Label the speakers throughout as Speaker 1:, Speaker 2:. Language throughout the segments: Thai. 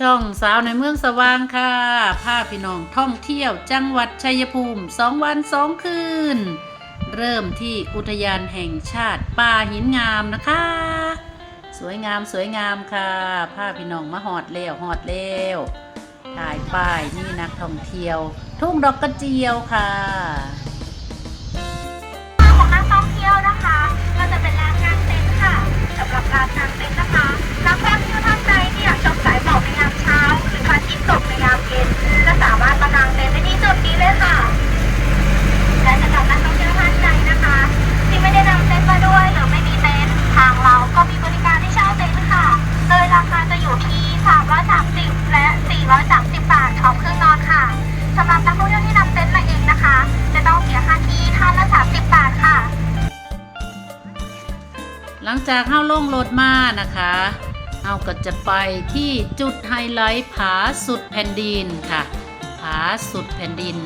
Speaker 1: ช่องสาวในเมืองสว่างค่ะพาพี่น้องท่องเที่ยวจังหวัดชัยภูมิสองวันสองคืน เริ่มที่อุทยานแห่งชาติป่าหินงามนะคะ สวยงามสวยงามค่ะพาพี่น้องมาหอดเล้วหอดเล้วถ่ายป้ายนี่นักท่องเที่ยว ทุ่งดอกกระเจียวค่ะ
Speaker 2: ของนักท่องเที่ยวนะคะก็จะเป็นร้านกางเต็นท์ค่ะสำหรับร้านกางเต็นท์นะคะนักท่องเที่ยวท่านใดที่อยากชมสายหมอก ก็จะไป
Speaker 1: ที่จุดไฮไลท์ผาสุดแผ่นดินค่ะ ผาสุดแผ่นดิน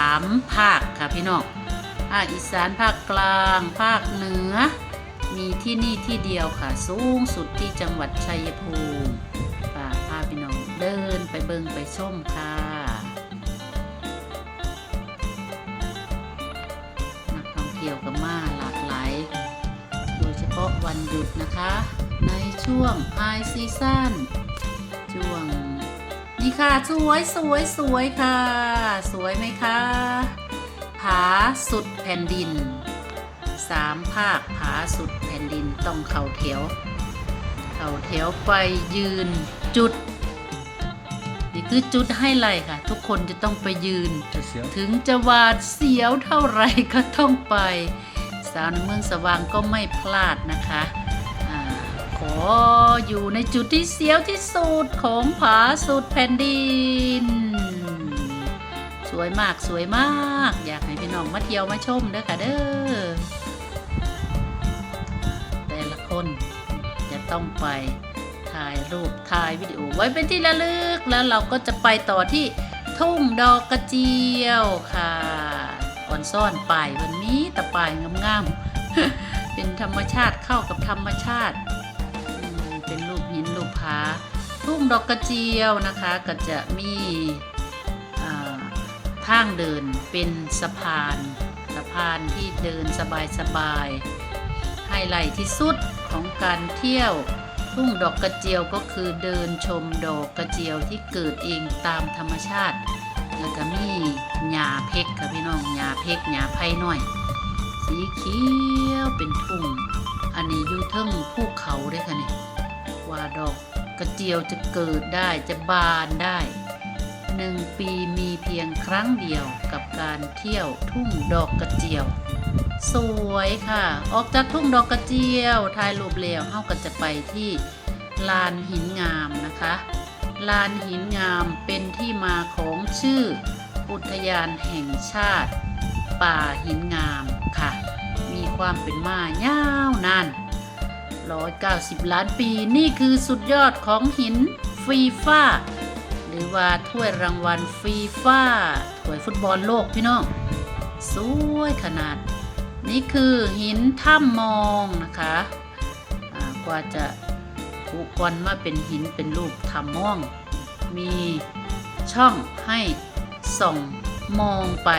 Speaker 1: 3 ภาคค่ะพี่น้อง ภาคอีสานภาคกลาง ภาคเหนือ มีที่นี่ที่เดียวค่ะ สูงสุดที่จังหวัดชัยภูมิค่ะพาพี่น้องเดินไปเบิงไปชมค่ะนักท่องเที่ยวก็มา ฉพาะวันหยุดนะคะ ในช่วงไฮซีซั่นช่วงนี่ค่ะ สวยสวยสวยค่ะ สวยไหมคะผาสุดแผ่นดินสามภาคผาสุดแผ่นดินต้องเข่าแถวเข่าแถวไปยืนจุด นี่คือจุดให้ไลท์ค่ะ ทุกคนจะต้องไปยืน
Speaker 3: เสียว
Speaker 1: ถึงจะหวาดเสียวเท่าไหรก็ต้องไป สาวในเมืองสว่างก็ไม่พลาดนะคะขออยู่ในจุดที่เสียวที่สุดของผาสุดแผ่นดิน สวยมากสวยมาก อยากให้พี่น้องมาเที่ยวมาชมเด้อค่ะเด้อแต่ละคนจะต้องไปถ่ายรูปถ่ายวิดีโอไว้เป็นที่ระลึกแล้วเราก็จะไปต่อที่ทุ่งดอกกระเจียวค่ะ อ่อนซ่อนป่ายวันนี้แต่ป่ายงามๆเป็นธรรมชาติเข้ากับธรรมชาติ เป็นรูปหินรูปผาทุ่งดอกกระเจียวนะคะ ก็จะมีทางเดินเป็นสะพานสะพานที่เดินสบายๆไฮไลท์ที่สุดของการเที่ยวทุ่งดอกกระเจียวก็คือเดินชมดอกกระเจียวที่เกิดเองตามธรรมชาติ แล้วก็มีหญ้าเพกค่ะพี่น้องหญ้าเพกหญ้าไผ่น้อย สีเขียวเป็นทุ่ง อันนี้อยู่เทิงภูเขาด้วยค่ะนี่ว่าดอกกระเจียวจะเกิดได้จะบานได้หนึ่งปีมีเพียงครั้งเดียวกับการเที่ยวทุ่งดอกกระเจียว สวยค่ะ ออกจากทุ่งดอกกระเจียวถ่ายรูปแล้วเฮาก็จะไปที่ลานหินงามนะคะ ลานหินงามเป็นที่มาของชื่อ อุทยานแห่งชาติ ป่าหินงามค่ะ มีความเป็นมายาวนาน 190 ล้านปีนี่คือสุดยอดของหินฟีฟ่าหรือว่าถ้วยรางวัลฟีฟ่าถ้วยฟุตบอลโลกพี่น้อง สวยขนาด นี่คือหินถ้ำมองนะคะกว่าจะ กกวนมาเป็นหินเป็นรูปถ้ำม่อง มีช่องให้ส่องมองไป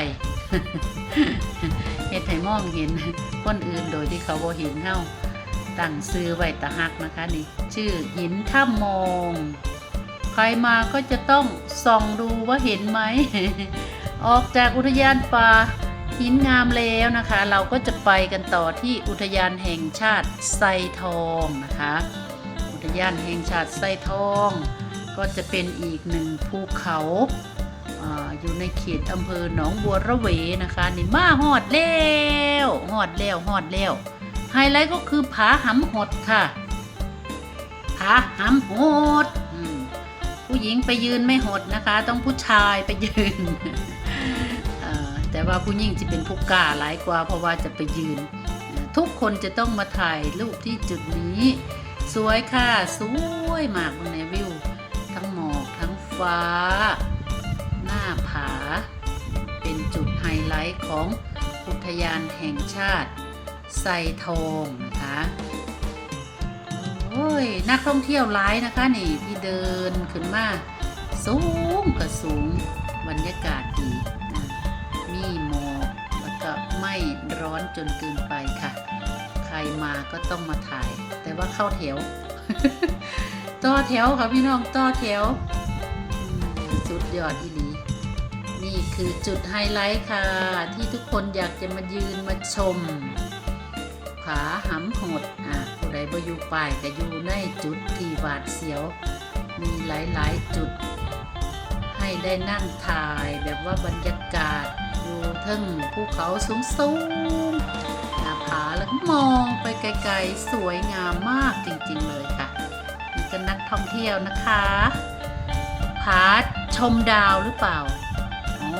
Speaker 1: เฮ็ดให้มองเห็นคนอื่นโดยที่เขาบ่เห็นเฮาตั้งซื้อไว้ตะหักนะคะนี่ ชื่อหินถ้ำมอง ใครมาก็จะต้องส่องดูว่าเห็นไหม ออกจากอุทยานป่าหินงามแล้วนะคะ เราก็จะไปกันต่อที่อุทยานแห่งชาติไซทองนะคะ ยานแห่งชาติไซทอง ก็จะเป็นอีกหนึ่งภูเขาอยู่ในเขตอำเภอหนองบัวระเวนะคะ นี่มาหอดแล้วหอดแล้วหอดแล้วไฮไลท์ก็คือผาหำหดค่ะผาหำหดอืมผู้หญิงไปยืนไม่หดนะคะ ต้องผู้ชายไปยืนแต่ว่าผู้หญิงจะเป็นผู้กล้าหลายกว่าเพราะว่าจะไปยืน ทุกคนจะต้องมาถ่ายรูปที่จุดนี้ สวยค่ะ สวยมากบนในวิว ทั้งหมอกทั้งฟ้า หน้าผา เป็นจุดไฮไลท์ของอุทยานแห่งชาติไซทองนะคะโอ้ยนักท่องเที่ยวหลายนะคะนี่ที่เดินขึ้นมาสูงก็สูงบรรยากาศดีมีหมอกแล้วก็ไม่ร้อนจนเกินไปค่ะ ใครมาก็ต้องมาถ่าย แต่ว่าเข้าแถวต่อแถวค่ะพี่น้องต่อแถวสุดยอดอีหลีนี่คือจุดไฮไลท์ค่ะ ที่ทุกคนอยากจะมายืนมาชมผาหำโหดอะผู้ใดบ่อยู่ป่ายก็อยู่ในจุดที่หวาดเสียว มีหลายๆจุด ให้ได้นั่งถ่ายแบบว่าบรรยากาศอยู่ทึ่งภูเขาสูงๆหน้าผาแล้วมอง ไกลๆสวยงามมากจริงๆเลยค่ะนี่ก็นักท่องเที่ยวนะคะผาชมดาวหรือเปล่าอ๋อ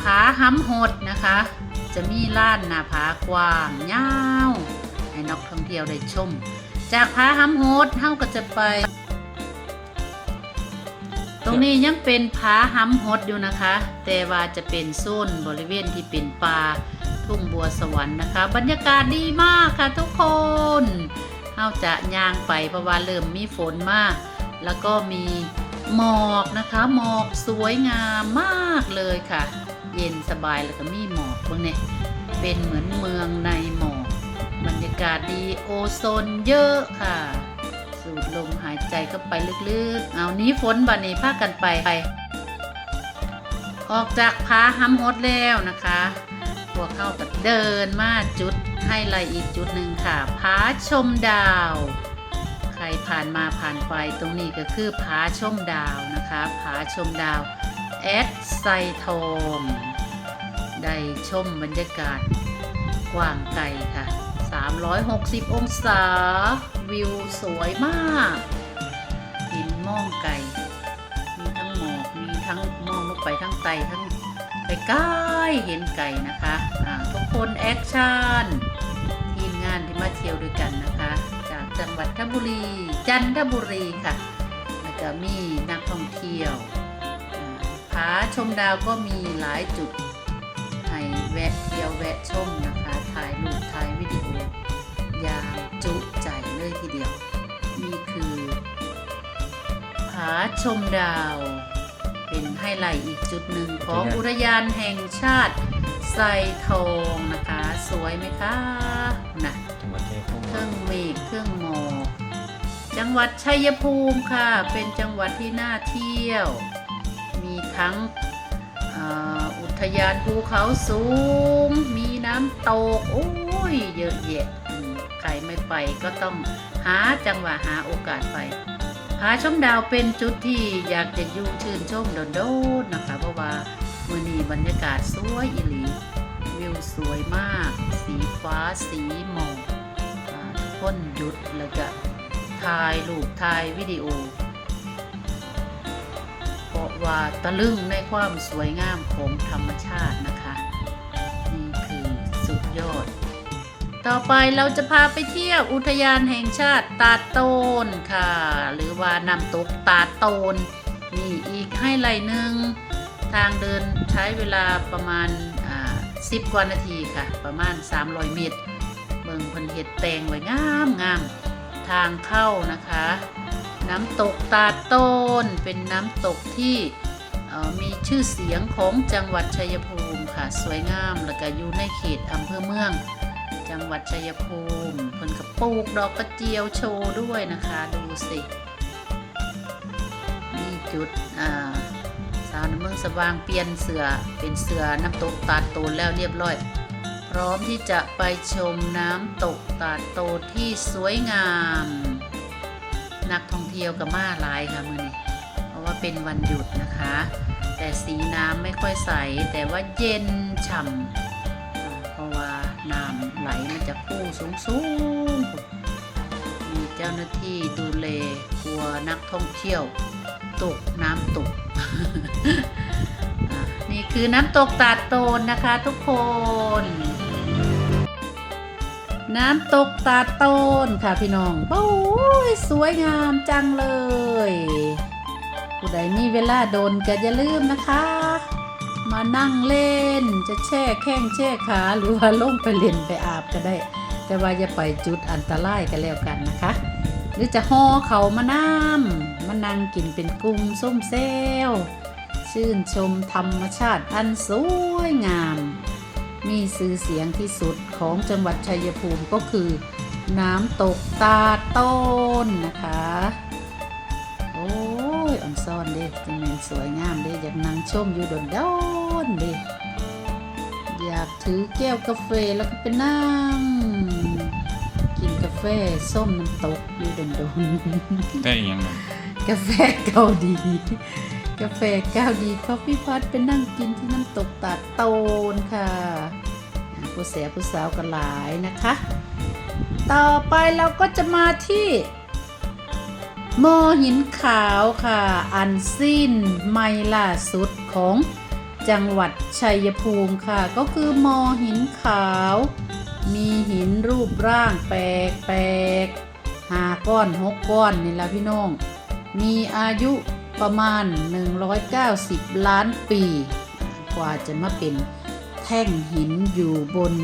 Speaker 1: ผาห้ำหดนะคะ จะมีลานหน้าผากว้างยาวให้นักท่องเที่ยวได้ชม จากผาห้ำหดเท่าก็จะไป รงนี้ยังเป็นผาห้ำหดอยู่นะคะ แต่ว่าจะเป็นโซนบริเวณที่เป็นป่าทุ่งบัวสวรรค์นะคะ บรรยากาศดีมากค่ะทุกคนเฮาจะย่างไปเพราะว่าเริ่มมีฝนมาก แล้วก็มีหมอกนะคะ หมอกสวยงามมากเลยค่ะ เย็นสบายแล้วก็มีหมอกพวกนี้เป็นเหมือนเมืองในหมอกบรรยากาศดีโอโซนเยอะค่ะ ดลมหายใจก็ไปลึกๆ เอานี้ฝนบันนี้พากันไปไป ออกจากผาห้ำฮดแล้วนะคะพวกเข้าก็เดินมาจุดให้ไลท์อีกจุดหนึ่งค่ะผาชมดาว ใครผ่านมาผ่านไปตรงนี้ก็คือผาชมดาวนะคะผาชมดาวแอดไซทองได้ชมบรรยากาศกว้างไกลค่ะ 360 องศา วิวสวยมากหินมองไกลมีทั้งหมอกมีทั้งมองลงไปทั้งไตทั้งไปใกล้เห็นไก่นะคะอ่าทุกคนแอคชั่นทีมงานที่มาเที่ยวด้วยกันนะคะ จากจังหวัดทบุรี จันทบุรีค่ะแล้วก็มีนักท่องเที่ยวอ่าผาชมดาวก็มีหลายจุดให้แวะเที่ยวแวะชมนะคะ ถ่ายรูปถ่ายวิดีโอ จุใจเลยทีเดียว นี่คือผาชมดาว เป็นไฮไลท์อีกจุดหนึ่งของอุทยานแห่งชาติไซทองนะคะ สวยไหมคะนะ
Speaker 3: จังหวัดชัยภูมิ
Speaker 1: เครื่องเมฆเครื่องหมอกจังหวัดชัยภูมิค่ะ เป็นจังหวัดที่น่าเที่ยว มีทั้งเอ่ออุทยานภูเขาสูง มีน้ำตก โอ้ย เยอะแยะอืมใค รไม่ไปก็ต้องหาจังหวะหาโอกาสไปผาชมดาวเป็นจุดที่อยากจะอยู่ชื่นชมโดดๆนะคะ เพราะว่ามือนี้บรรยากาศสวยอีหลีวิวสวยมาก สีฟ้าสีหมอกทุกคนหยุดแล้วก็ถ่ายรูปถ่ายวิดีโอ เพราะว่าตะลึงในความสวยงามของธรรมชาตินะคะ ต่อไปเราจะพาไปเที่ยวอุทยานแห่งชาติตาโตนค่ะ หรือว่าน้ำตกตาโตนนี่อีกให้ไลหนึ่งทางเดินใช้เวลาประมาณอ่า10กว่านาทีค่ะ ประมาณ 300 เมตรเบิ่งพิ่นเฮ็ดแตงไว้งามงามทางเข้านะคะ น้ำตกตาโตนเป็นน้ำตกที่มีชื่อเสียงของจังหวัดชัยภูมิค่ะ สวยงาม แล้วก็อยู่ในเขตอำเภอเมือง จังหวัดชัยภูมิเพิ่นก็ปลูกดอกกระเจียวโชว์ด้วยนะคะ ดูสินี่จุดอ่าสาวน้ำเมืองสว่างเปลี่ยนเสือเป็นเสือน้ำตกตาดโตนแล้วเรียบร้อย พร้อมที่จะไปชมน้ำตกตาดโตที่สวยงาม นักท่องเที่ยวกับมาหลายค่ะมือนี้เพราะว่าเป็นวันหยุดนะคะ แต่สีน้ำไม่ค่อยใสแต่ว่าเย็นฉ่ำ น้ำไหลมาจากผู้สูงสูงๆมีเจ้าหน้าที่ดูแลกลัวนักท่องเที่ยว ตกน้ำตก นี่คือน้ำตกตาดโตนนะคะทุกคน น้ำตกตาดโตนค่ะพี่น้องโอ้ยสวยงามจังเลยผู้ใดมีเวลาโดนก็อย่าลืมนะคะ มานั่งเล่น จะแช่แข้งแช่ขาหรือว่าลงไปเล่นไปอาบก็ได้ แต่ว่าอย่าไปจุดอันตรายกันแล้วกันนะคะ หรือจะห่อเขามาน้ำมานั่งกินเป็นกุ้งส้มเซลชื่นชมธรรมชาติอันสวยงาม มีสื่อเสียงที่สุดของจังหวัดชัยภูมิก็คือ น้ำตกตาต้นนะคะโอ้ยอ่อนซ่อนเด้จังแมนสวยงามเด้อยากนั่งชมอยู่โดนด นๆเด้อยากถือแก้วกาแฟแล้วก็ไปนั่ง กินกาแฟส้มน้ำตกอยู่โดนโดนๆ
Speaker 3: ได้อีกอยังไง
Speaker 1: กาแฟเกาดี กาแฟเกาดีคอฟฟี่พัทไปนั่งกินที่น้ำตกตาดโตนค่ะอ่าผู้เสียผู้สาวกันหลายนะคะ ต่อไปเราก็จะมาที่โมอหินขาวค่ะ อันสิ้นไม่ล่าสุดของ จังหวัดชัยภูมิค่ะ ก็คือมอหินขาว มีหินรูปร่างแปลกๆหาก้อนหกก้อนนี่ละพี่น้อง มีอายุประมาณ 190 ล้านปี กว่าจะมาเป็นแท่งหินอยู่บน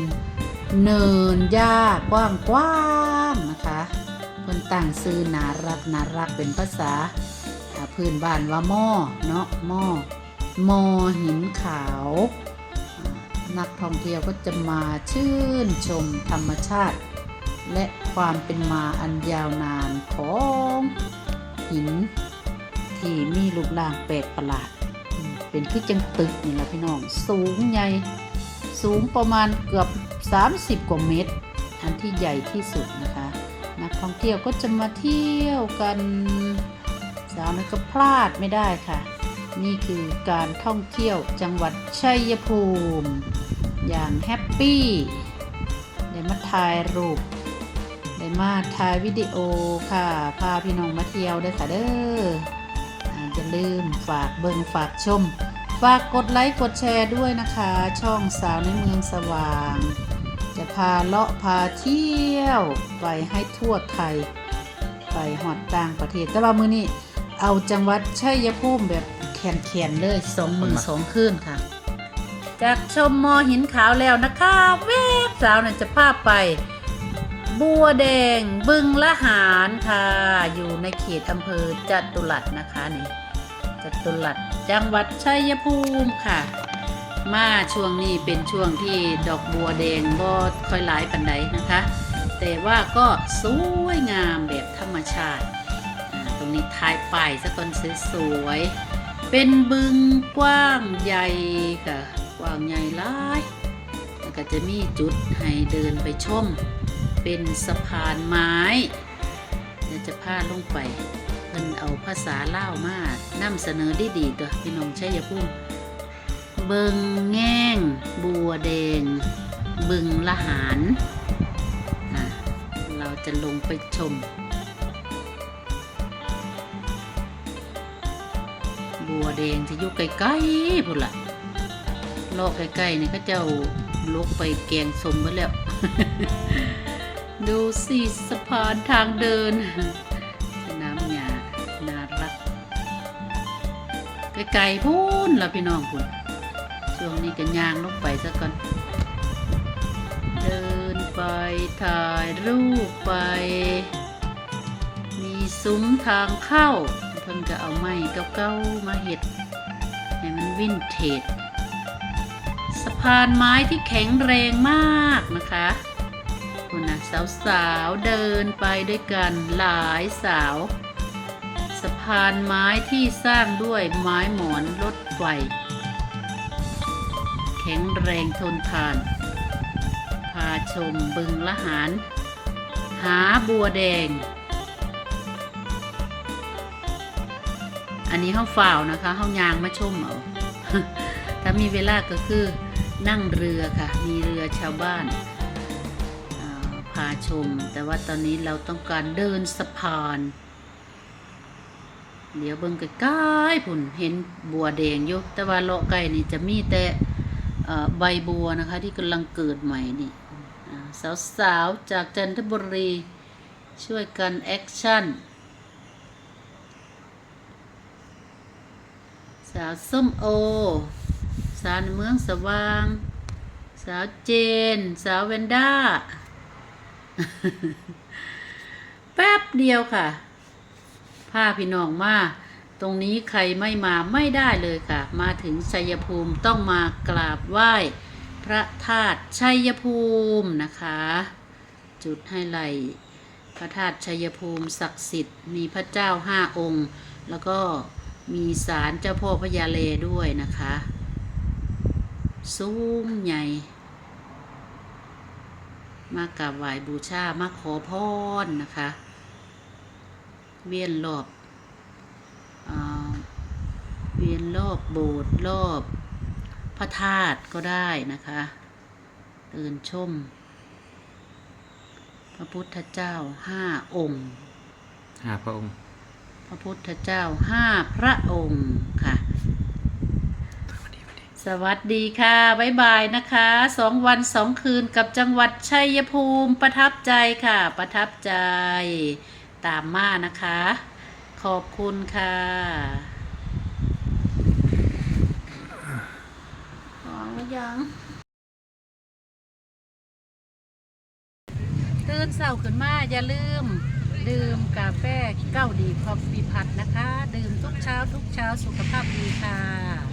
Speaker 1: เนินหญ้ากว้างๆนะคะเพิ่นตั้งซื้อนารักนารักเป็นภาษาพื้นบ้านว่าหม้อเนาะหม้อ มอหินขาว นักท่องเที่ยวก็จะมาชื่นชมธรรมชาติ และความเป็นมาอันยาวนานของหิน ที่มีรูปร่างแปลกประหลาด เป็นคือจังตึกนี่แหละพี่น้อง สูงใหญ่สูงประมาณเกือบ 30 กว่าเมตร อันที่ใหญ่ที่สุดนะคะ นักท่องเที่ยวก็จะมาเที่ยวกันสาวน้อยก็พลาดไม่ได้ค่ะ นี่คือการท่องเที่ยวจังหวัดชัยภูมิ อย่างแฮปปี้ได้มาถ่ายรูปได้มาถ่ายวิดีโอค่ะ พาพี่น้องมาเที่ยวเด้ค่ะเด้ออ่าอย่าลืมฝากเบิ่งฝากชม ฝากกดไลค์กดแชร์ด้วยนะคะ ช่องสาวในเมืองสว่าง จะพาเลาะพาเที่ยว ไปให้ทั่วไทย ไปหอดต่างประเทศแต่ว่ามือนี้เอาจังหวัดชัยภูมิแบบ แขนๆเลยสองมือสองคืนค่ะ จากชมมอหินขาวแล้วนะคะเวบสาวน่ะจะพาไป บัวแดงบึงละหารค่ะ อยู่ในเขตอำเภอจตุรัสนะคะนี่จตุรัสจังหวัดชัยภูมิค่ะ มาช่วงนี้เป็นช่วงที่ดอกบัวแดงก็ค่อยหลายปันใดนะคะ แต่ว่าก็สวยงามแบบธรรมชาติอ่าตรงนี้ท้ายป้ายสะก่อนสวยๆ เป็นบึงกว้างใหญ่ค่ะ กว้างใหญ่หลายแล้วก็จะมีจุดให้เดินไปชม เป็นสะพานไม้เดี๋ยวจะพาลงไปเพิ่นเอาภาษาเล่าวมานำเสนอได้ดีตัวพี่น้องชัยภูมิเบิงแง่ง บัวแดง บึงละหารนะเราจะลงไปชม บัวแดงจะอยู่ใกล้ๆพุ่นละโลกใกล้ๆนี่ก็เจ้าลกไปแกงสมไว้แล้ว ดูสิสะพานทางเดินนามหญ้าน่ารักไกลๆพูนละพี่น้องพุ่นช่วงนี้ก็ย่างลงไปซะก่อน เดินไปถ่ายรูปไป มีซุ้มทางเข้า เพิ่นก็เอาไม้เก่าๆมาเห็ดให้มันวินเทจสะพานไม้ที่แข็งแรงมากนะคะคุณนะสาวๆเดินไปด้วยกันหลายสาว สะพานไม้ที่สร้างด้วยไม้หมอนรถไฟ แข็งแรงทนทาน พาชมบึงละหาร หาบัวแดง อันนี้ห้าฝ่าวนะคะห้ายางมาชมเอาถ้ามีเวลาก็คือนั่งเรือค่ะ มีเรือชาวบ้านาพาชม แต่ว่าตอนนี้เราต้องการเดินสะพาน เดี๋ยวเบิ่งใกล้ๆผุนเห็นบัวแดงอยู่แต่ว่าเลาะไก่นี่จะมีแต่ใบบัวนะคะ ที่กำลังเกิดใหม่นี่สาวๆจากจันทบุรีช่วยกันแอคชั่น สาวส้มโอ สารเมืองสว่าง สาวเจน สาวเวนด้า แป๊บเดียวค่ะพาพี่น้องมา ตรงนี้ใครไม่มาไม่ได้เลยค่ะ มาถึงชัยภูมิต้องมากราบไหว้ พระธาตุชัยภูมินะคะ จุดให้ไหลพระธาตุชัยภูมิศักดิ์สิทธิ์มีพระเจ้าห้าองค์ แล้วก็ มีศาลเจ้าพ่อพญาเลด้วยนะคะ สูงใหญ่ มากราบไหว้บูชามาขอพรนะคะ เวียนรอบอเวียนรอบโบสถ์รอบพระธาตุก็ได้นะคะเดินชม พระพุทธเจ้าห้าองค์
Speaker 3: ห้าพระองค์
Speaker 1: ระพุทธเจ้าห้าพระองค์ค่ะ สวัสดีค่ะบ๊ายบายนะคะสองวันสองคืนกับจังหวัดชัยภูมิประทับใจค่ะ ประทับใจตามมานะคะ ขอบคุณค่ะวางหรือยังตื่นเศร้าขึ้นมาอย่าลืม ดื่มกาแฟเก้าดีคอฟฟี่พัดนะคะ ดื่มทุกเช้าทุกเช้าสุขภาพดีค่ะ